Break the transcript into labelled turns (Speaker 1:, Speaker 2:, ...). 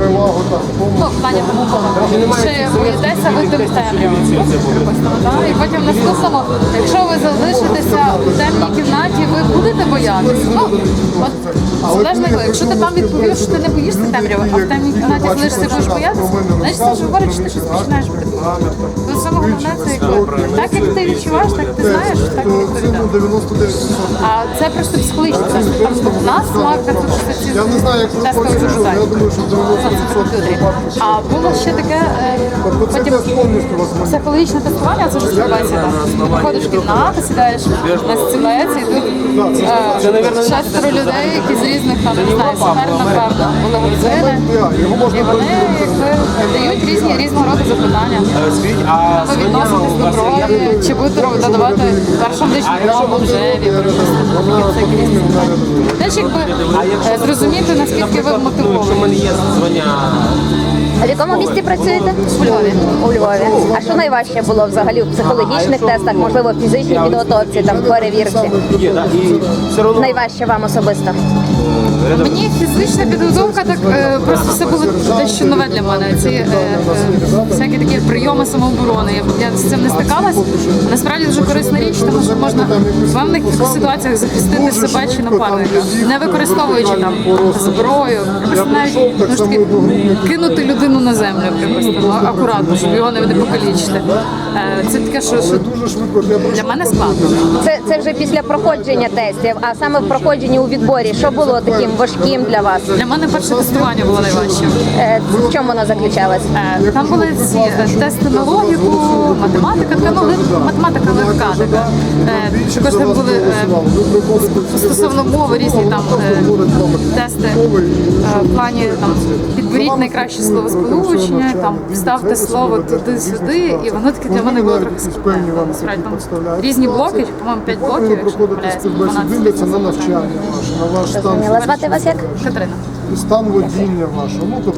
Speaker 1: перевагу там в тому,
Speaker 2: Ну, в чи боїтеся ви тим так? І потім наступного, якщо ви залишитеся боятися. Ну, от, залежно, якщо ти там відповів, що ти не боїшся темряви, а в темній кімнаті залишишся будеш боятися, значить це вже говорить, що ти щось починаєш придумувати. Тут саме головне це якби, так як ти відчуваєш, так ти знаєш, так і відповідаєш. А це просто психологічно. Це там в нас марка тут все ці
Speaker 1: Я не знаю, як ви
Speaker 2: тестові
Speaker 1: я
Speaker 2: запитання.
Speaker 1: думаю, що 90%
Speaker 2: А було ще таке е,
Speaker 1: це
Speaker 2: потім психологічне тестування, це ж співбесіда. Ти приходиш в кімнату, сідаєш на стілець і тут шестеро людей, які з різних там не знаю, сфер, напевно, були грузини. І вони якби дають різні різного роду запитання.
Speaker 3: Скажіть, а
Speaker 2: Ви до крові, чи будете додавати першу медичну допомогу всякі. Теж якби е, зрозуміти, наскільки ви мотивовані.
Speaker 4: А в якому місті працюєте?
Speaker 2: У Львові.
Speaker 4: У Львові. А що найважче було взагалі в психологічних тестах, можливо, в фізичній підготовці, там перевірці?
Speaker 3: є, да? і все одно
Speaker 4: Найважче вам особисто?
Speaker 2: Мені фізична підготовка так е, просто все було дещо нове для мене. Ці е, е, всякі такі прийоми самооборони. Я, я з цим не стикалась. Насправді дуже корисна річ, тому що можна в певних ситуаціях захистити себе чи нападника, не використовуючи там зброю, просто навіть ну, ж таки, кинути людину на землю, припустимо, акуратно, щоб його не покалічити. Е, Це таке, що, що
Speaker 1: дуже швидко. Я
Speaker 2: для мене складно.
Speaker 4: Це, це вже після проходження тестів, а саме в проходженні у відборі, що було таким важким для вас?
Speaker 2: Для мене перше тестування було найважче.
Speaker 4: Е, В чому воно заключалось?
Speaker 2: Е, Там були ці е, тести на логіку, математика, така, ну, математика легка така. Е, Також там були е, стосовно мови різні там е, тести е, в плані там підберіть найкраще словосполучення, там вставте слово туди-сюди, і воно таке для мене якісь певні вам Насправді там різні блоки, по-моєму, 5 блоків,
Speaker 1: ви
Speaker 2: якщо не
Speaker 1: проходите співбесіду, дивляться на навчання ваше, на ваш стан,
Speaker 4: Зрозуміла. Звати вас як? Катерина?
Speaker 1: стан водіння вашого. Ну, тобто